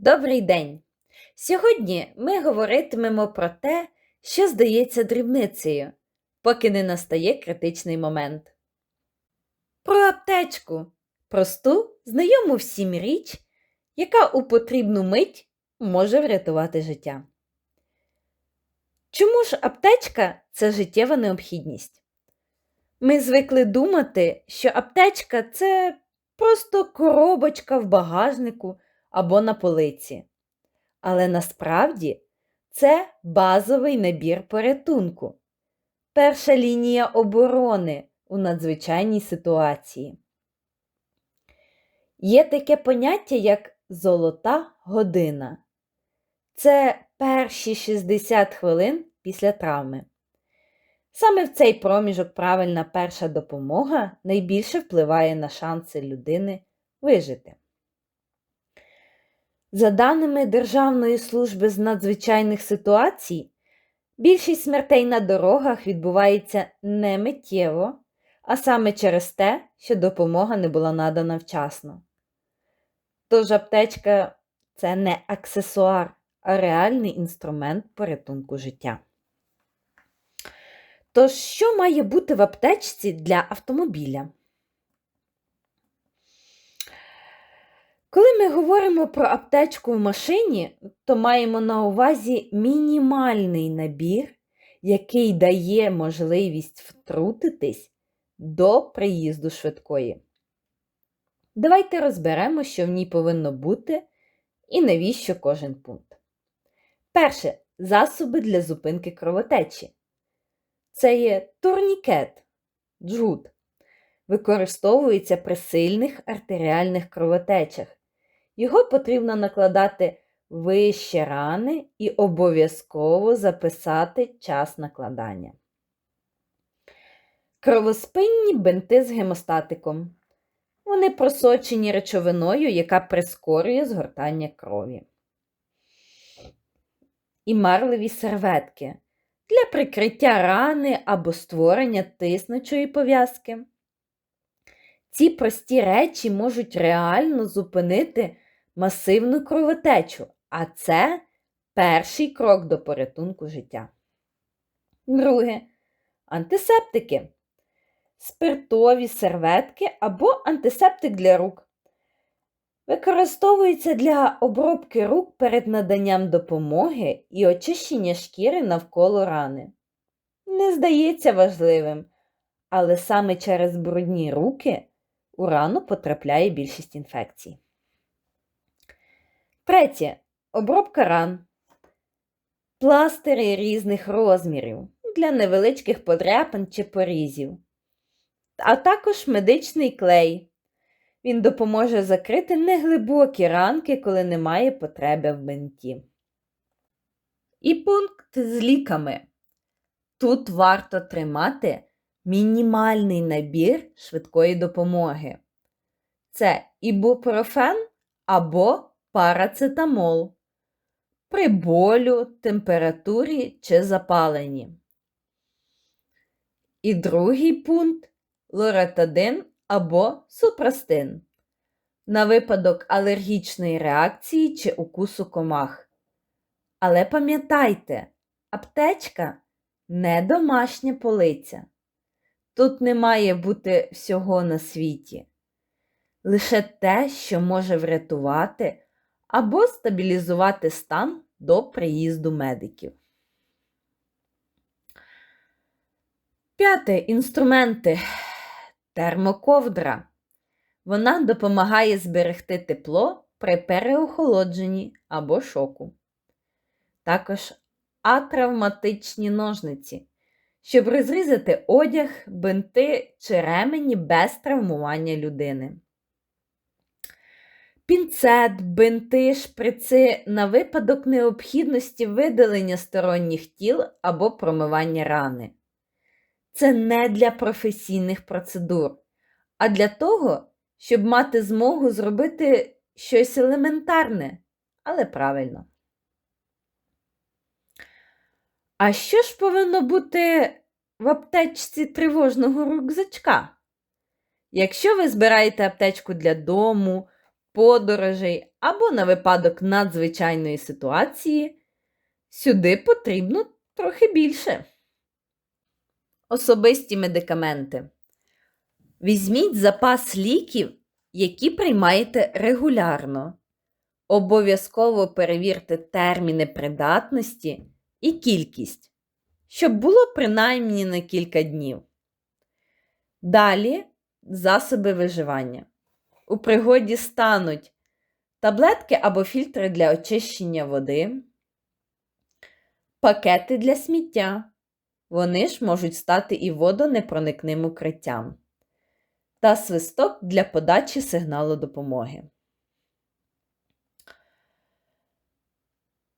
Добрий день! Сьогодні ми говоритимемо про те, що здається дрібницею, поки не настає критичний момент. Про аптечку просту, знайому всім річ, яка у потрібну мить може врятувати життя. Чому ж аптечка це життєва необхідність? Ми звикли думати, що аптечка це просто коробочка в багажнику або на полиці. Але насправді це базовий набір порятунку, перша лінія оборони у надзвичайній ситуації. Є таке поняття, як золота година. Це перші 60 хвилин після травми. Саме в цей проміжок правильна перша допомога найбільше впливає на шанси людини вижити. За даними Державної служби з надзвичайних ситуацій, більшість смертей на дорогах відбувається не миттєво, а саме через те, що допомога не була надана вчасно. Тож аптечка це не аксесуар, а реальний інструмент порятунку життя. Тож, що має бути в аптечці для автомобіля? Коли ми говоримо про аптечку в машині, то маємо на увазі мінімальний набір, який дає можливість втрутитись до приїзду швидкої. Давайте розберемо, що в ній повинно бути і навіщо кожен пункт. Перше засоби для зупинки кровотечі. Це є турнікет, джут. Використовується при сильних артеріальних кровотечах. Його потрібно накладати вище рани і обов'язково записати час накладання. Кровоспинні бинти з гемостатиком. Вони просочені речовиною, яка прискорює згортання крові. І марливі серветки для прикриття рани або створення тиснучої пов'язки. Ці прості речі можуть реально зупинити масивну кровотечу, а це перший крок до порятунку життя. Друге антисептики. Спиртові серветки або антисептик для рук. Використовується для обробки рук перед наданням допомоги і очищення шкіри навколо рани. Не здається важливим, але саме через брудні руки у рану потрапляє більшість інфекцій. Третє. Обробка ран. Пластири різних розмірів для невеличких подряпин чи порізів. А також медичний клей. Він допоможе закрити неглибокі ранки, коли немає потреби в бинті. І пункт з ліками. Тут варто тримати мінімальний набір швидкої допомоги. Це ібупрофен або парацетамол при болю, температурі чи запаленні. І другий пункт лоратадин або супрастин на випадок алергічної реакції чи укусу комах. Але пам'ятайте, аптечка не домашня полиця. Тут не має бути всього на світі. Лише те, що може врятувати або стабілізувати стан до приїзду медиків. П'яте інструменти. Термоковдра. Вона допомагає зберегти тепло при переохолодженні або шоку. Також атравматичні ножниці, щоб розрізати одяг, бинти чи ремені без травмування людини. Пінцет, бинти, шприци на випадок необхідності видалення сторонніх тіл або промивання рани. Це не для професійних процедур, а для того, щоб мати змогу зробити щось елементарне, але правильно. А що ж повинно бути в аптечці тривожного рюкзачка? Якщо ви збираєте аптечку для дому, подорожей або на випадок надзвичайної ситуації, сюди потрібно трохи більше. Особисті медикаменти. Візьміть запас ліків, які приймаєте регулярно. Обов'язково перевірте терміни придатності і кількість, щоб було принаймні на кілька днів. Далі засоби виживання. У пригоді стануть таблетки або фільтри для очищення води, пакети для сміття. Вони ж можуть стати і водонепроникним укриттям, та свисток для подачі сигналу допомоги.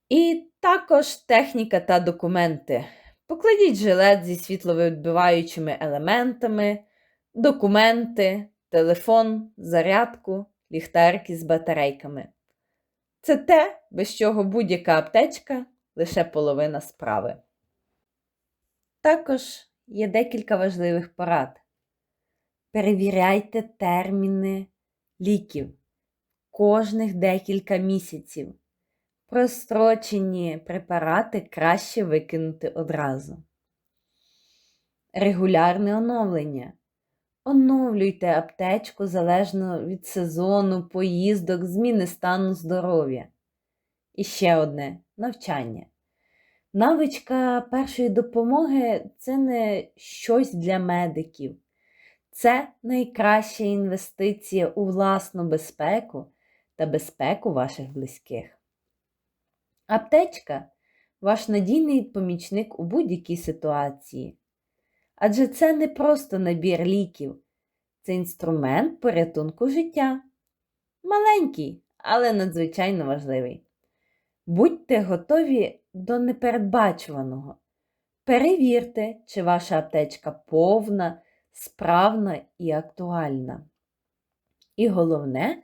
І також техніка та документи. Покладіть жилет зі світловідбиваючими елементами, документи, телефон, зарядку, ліхтарики з батарейками. Це те, без чого будь-яка аптечка лише половина справи. Також є декілька важливих порад. Перевіряйте терміни ліків кожних декілька місяців. Прострочені препарати краще викинути одразу. Регулярне оновлення. Оновлюйте аптечку залежно від сезону, поїздок, зміни стану здоров'я. І ще одне навчання. Навичка першої допомоги це не щось для медиків. Це найкраща інвестиція у власну безпеку та безпеку ваших близьких. Аптечка ваш надійний помічник у будь-якій ситуації. Адже це не просто набір ліків, це інструмент порятунку життя. Маленький, але надзвичайно важливий. Будьте готові до непередбачуваного. Перевірте, чи ваша аптечка повна, справна і актуальна. І головне,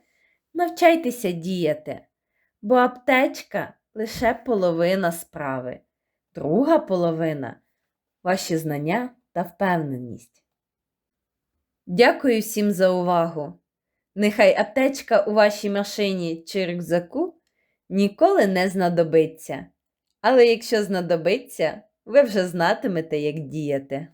навчайтеся діяти, бо аптечка лише половина справи, друга половина ваші знання та впевненість. Дякую всім за увагу! Нехай аптечка у вашій машині чи рюкзаку ніколи не знадобиться. Але якщо знадобиться, ви вже знатимете, як діяти.